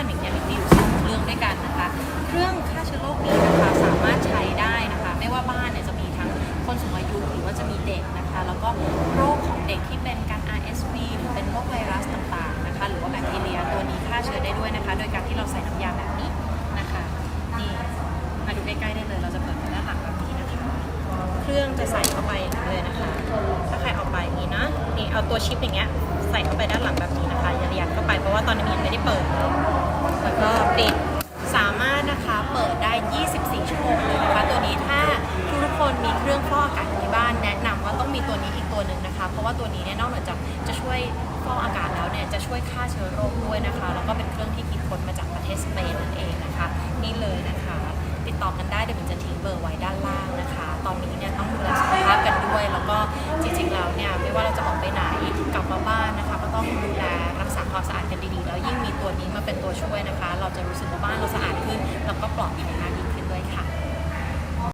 ซึ่งที่างเนี่ยมีอยู่สองเครื่องด้วยกันนะคะ เครื่องฆ่าเชื้อโรคนี้นะคะสามารถใช้ได้นะคะ ไม่ว่าบ้านเนี่ยจะมีทั้งคนสูงอายุหรือว่าจะมีเด็กนะคะ แล้วก็โรคของเด็กที่เป็นการ RSV หรือเป็นโรคไวรัสต่างๆนะคะ หรือว่าแบคทีเรียตัวนี้ฆ่าเชื้อได้ด้วยนะคะ โดยการที่เราใส่น้ำยาแบบนี้นะคะนี่มาดูใกล้ๆได้เลยเราจะเปิดด้านหลังแบบนี้นะคะเครื่องจะใส่เข้าไปเลยนะคะ ถ้าใครเอาไปอย่างนี้นะนี่เอาตัวชิปอย่างเงี้ยใส่เข้าไปด้านหลังแบบนี้นะคะยัดยัดเข้าไปเพราะว่าตอนนี้ยังไม่ได้เปิด เลยแล้วก็ปิด สามารถนะคะเปิดได้ 24 ชั่วโมงเลยนะคะ ตัวนี้ถ้าทุกคนมีเครื่องฟอกอากาศที่บ้านแนะนำว่าต้องมีตัวนี้อีกตัวหนึ่งนะคะ เพราะว่าตัวนี้เนี่ยนอกจากจะช่วยฟอกอากาศแล้วเนี่ยจะช่วยฆ่าเชื้อโรคด้วยนะคะ แล้วก็เป็นเครื่องที่คิดค้นมาจากประเทศสเปนนั่นเองนะคะ นี่เลยนะคะ ติดต่อกันได้เดี๋ยวผมจะทิ้งเบอร์ไว้ด้านล่างนะคะ ตอนนี้เนี่ยต้องดูแลสุขภาพกันด้วย แล้วก็จริงๆแล้วเนี่ยไม่ว่าเราจะออกไปไหนกลับมาบ้านนะคะ ก็ต้องดูแลรักษาความสะอาดกันดีๆ แล้วยิ่งมีตัวนี้มาเป็นตัวช่วยนะคะ เราจะรู้